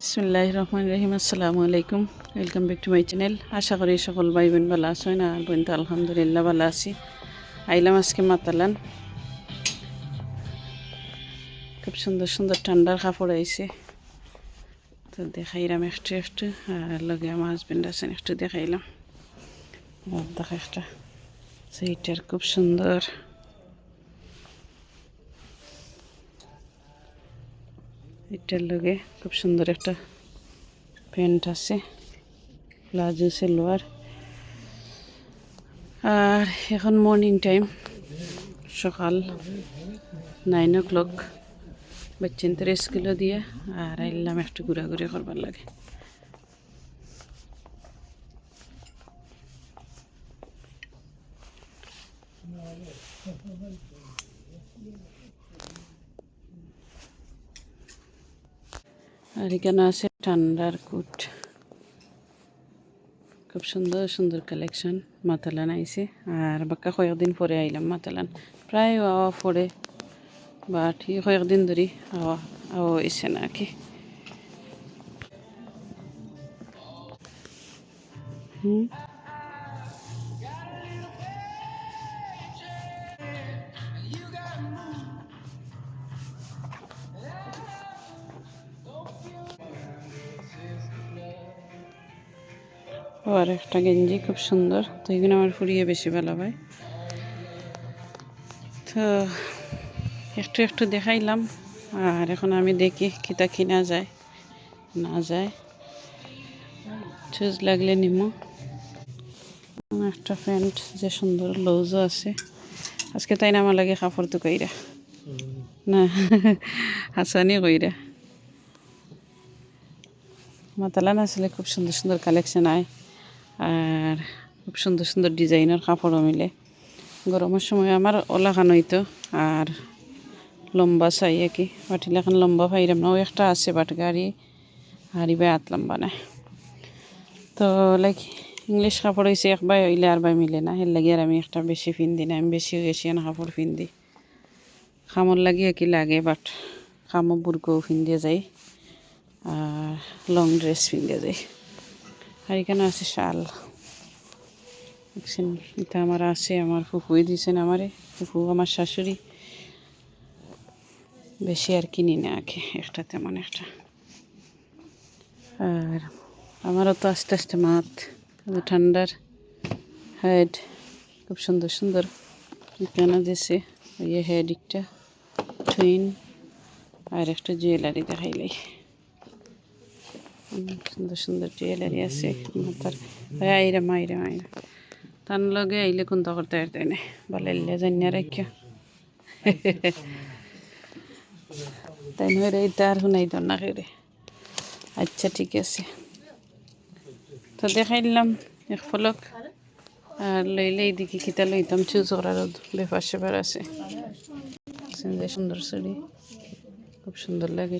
বিসমুল্লাহ রহমান রহিম। আসসালামু আলাইকুম। Welcome back to my channel আশা করি সকল ভাই বোন ভালো আছো না বোন তো আলহামদুলিল্লাহ ভালো আছি। আইলাম আজকে মাতালান। খুব সুন্দর সুন্দর ঠান্ডার কাপড় আইছে। তো দেখাইলাম একটু একটু। আর লগে আমার হাজব্যান্ড আছেন, একটু দেখাইলাম। দেখা একটা। সেইটার খুব সুন্দর। এটার লগে খুব সুন্দর একটা প্যান্ট আছে প্লাজো সালোয়ার আর এখন মর্নিং টাইম সকাল নাইন ও ক্লক বাচ্চেন তো স্কুলে দিয়ে, আর আইলাম একটু ঘোরাঘুরি করবার লাগে। আর এখানে আছে ঠান্ডার কুট। খুব সুন্দর সুন্দর কালেকশন মাতালান আইছে। আর বাক্কা কয়েকদিন পরে আইলাম মাতালান। প্রায় আওয়া পরে ঠিক কয়েকদিন ধরে আওয়া আওয়া হয়েছে না কি। হুম? আর একটা গেঞ্জি খুব সুন্দর। তো এগুলো আমার ফুরিয়ে বেশি ভালো হয়। তো একটু একটু দেখাইলাম। আর এখন আমি দেখি কিতা কিনা যায়, না যায়। চুজ লাগলে নিমো। একটা প্যান্ট যে সুন্দর লৌজও আছে। আজকে তাই না আমার লাগে কাপড় তো কইরা। না, হাসানি কইরা। মাতালান আসলে খুব সুন্দর সুন্দর কালেকশন আয়। আর খুব সুন্দর সুন্দর ডিজাইনের কাপড়ও মিলে। গরমের সময় আমার ওলা খান হইতো, আর লম্বা চাই আর কি এখন লম্বা পাইরাম না, ও একটা আছে, বাট গাড়ি হারি বাই হাত লম্বা নাই। তো লাইক ইংলিশ কাপড় হয়েছে একবার হইলে আর বাই মিলে না। এর লাগে আর আমি একটা বেশি পিন্দি না, আমি বেশি এশিয়ান কাপড় পিন্দি। খামর লাগিয়ে কি লাগে, বাট খামো বুরকও পিন্দিয়ে যাই আর লং ড্রেস পিন্দিয়ে যাই আর এখানে আছে শাল। দেখছেন, এটা আমার আছে, আমার ফুফুই দিয়েছেন আমারে, ফুফু আমার শাশুড়ি। বেশি আর কিনি না আগে, একটা তেমন একটা। আর আমারও তো আস্তে আস্তে মাত ঠান্ডার হেড খুব সুন্দর সুন্দর এখানে দিছে ইয়ে হেড একটা টুইন আর একটা জুয়েলারি দেখাইলাই সুন্দর সুন্দর জুয়েলারি আছে মাথার আইরা মাইরা মাইরা তার লগে আইলে কোনটা করতে পারতে না ভালো এলে জানিয়া রাখিয়া তাই নয় এইটা আর শুনাই তো না রে আচ্ছা ঠিক আছে তো দেখাইলাম এক ফলক আর লইলে এইদিকে কিতা লইতাম চুজ করার ব্যাপার সেপার আছে যে সুন্দর শাড়ি খুব সুন্দর লাগে